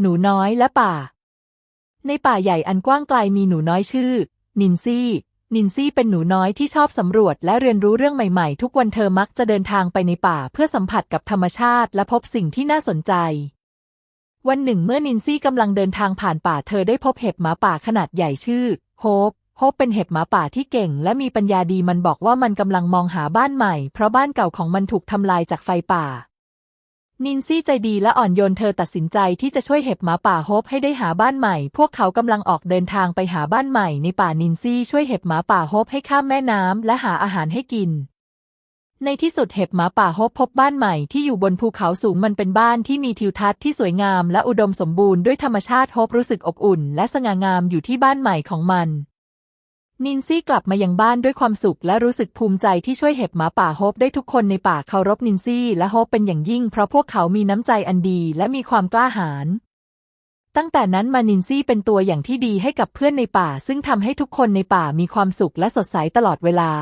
หนูน้อยและป่า ในป่าใหญ่อันกว้างไกลมีหนูน้อยชื่อ นินซี่ นินซี่เป็นหนูน้อยที่ชอบสำรวจและเรียนรู้เรื่องใหม่ๆ ทุกวันเธอมักจะเดินทางไปในป่าเพื่อสัมผัสกับธรรมชาติ และพบสิ่งที่น่าสนใจ วันหนึ่งเมื่อนินซี่กำลังเดินทางผ่านป่าเธอได้พบเห็บหมาป่าขนาดใหญ่ชื่อ โฮปโฮปเป็นเห็บหมาป่าที่เก่ง และมีปัญญาดีมันบอกว่ามันกำลังมองหาบ้านใหม่ เพราะบ้านเก่าของมันถูกทำลายจากไฟป่า นินซี่ใจดีและอ่อนโยนเธอตัดสินใจที่จะช่วยเห็บหมาป่าโฮปให้ได้หาบ้านใหม่ พวกเขากำลังออกเดินทางไปหาบ้านใหม่ในป่านินซี่ช่วยเห็บหมาป่าโฮปให้ข้ามแม่น้ำและหาอาหารให้กิน ในที่สุดเห็บหมาป่าโฮปพบบ้านใหม่ที่อยู่บนภูเขาสูงมันเป็นบ้านที่มีทิวทัศน์ที่สวยงามและอุดมสมบูรณ์ด้วยธรรมชาติโฮปรู้สึกอบอุ่นและสง่างามอยู่ที่บ้านใหม่ของมัน นินซี่กลับมายังบ้านด้วยความสุขและรู้สึกภูมิใจที่ช่วยเห็บหมาป่าโฮปได้ทุกคนในป่าเคารพนินซี่และโฮปเป็นอย่างยิ่งเพราะพวกเขามีน้ำใจอันดีและมีความกล้าหาญตั้งแต่นั้นมานินซี่เป็นตัวอย่างที่ดีให้กับเพื่อนในป่า ซึ่งทำให้ทุกคนในป่ามีความสุขและสดใสตลอดเวลา